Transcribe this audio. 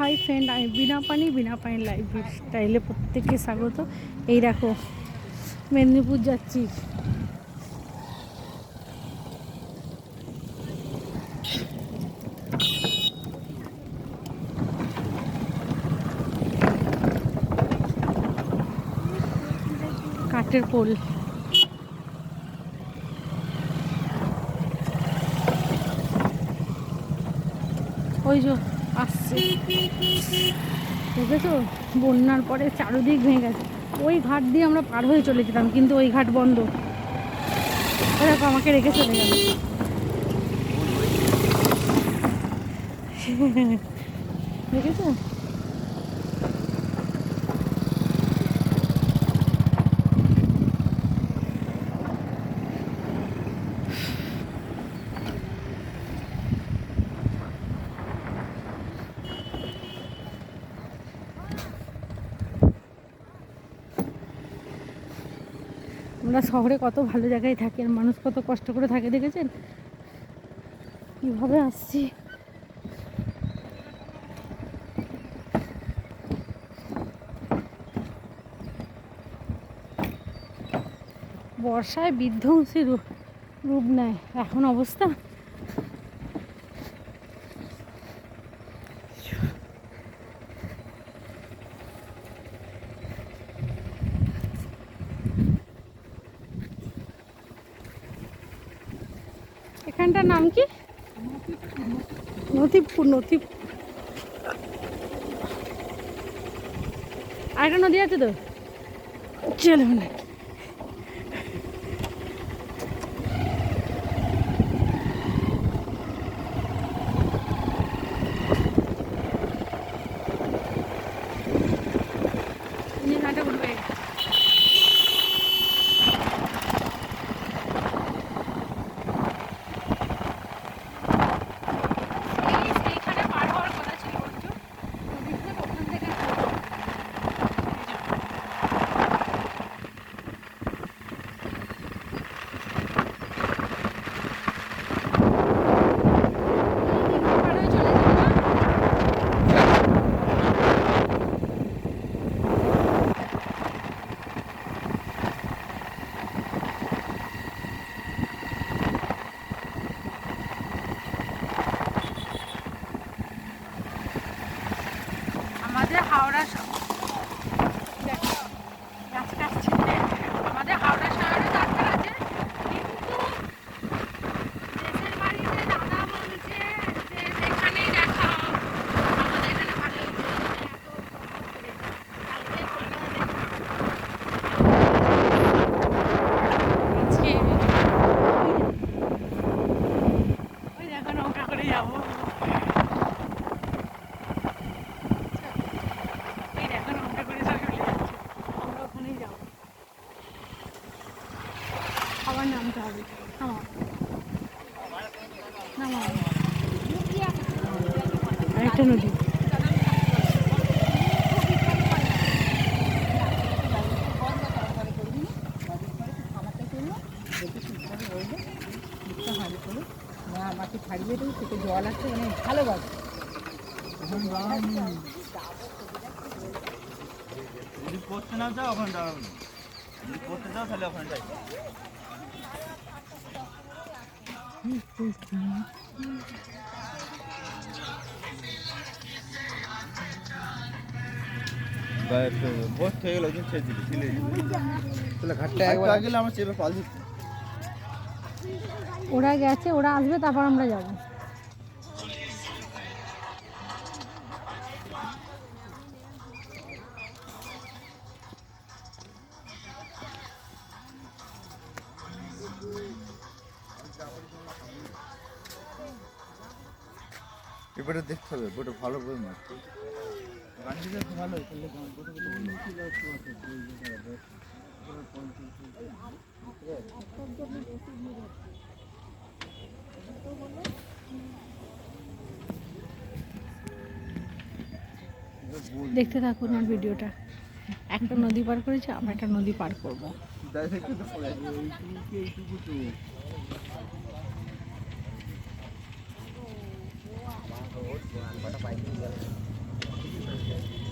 Hi friend, আমি বিনা পানি বিনা পানি লাইফ স্টাইলে প্রত্যেককে স্বাগত। এই দেখো, মেদিনীপুর যাচ্ছি। কাঠের পোল ওই যে আসছে। দেখেছ? বন্যার পরে চারোদিক ভেঙে গেছে। ওই ঘাট দিয়ে আমরা পার হয়ে চলে যেতাম, কিন্তু ওই ঘাট বন্ধ। দেখো, আমাকে রেখে চলে গেল। দেখেছ? আমরা শহরে কত ভালো জায়গায় থাকি আর মানুষ কত কষ্ট করে থাকে, দেখেছেন? কীভাবে আসছি? বর্ষায় বিধ্বংসী রূপ রূপ নেয়। এখন অবস্থা এখানটার নাম কি? নথিপুর নথিপুর। আরেকটা নদী আছে তো? চলো না। 好的手。আবার নামতে হবে। নামাও নামাও আরেকটা নদী। আমাকে ছাড়িয়ে দেবে সেটা জল আছে মানে ভালোবাসে যদি পড়তে না যাও ওখানে দাঁড়াবে যদি পড়তে যাও তাহলে ওখানে যাই পোস্ট হয়ে গেল ওদিন ছেড়ে দিবি ছিলে তাহলে ঘাটটা একবার গেলে আমরা চেপে পাল দিচ্ছি ওরা গেছে ওরা আসবে তারপর আমরা যাব এবারে দেখতে হবে ওটা ভালো করে মাছ গানটা ভালো তাহলে দেখতে থাকুন আমার ভিডিওটা। একটা নদী পার করেছে আমরা একটা নদী পার করব। 我安排你们。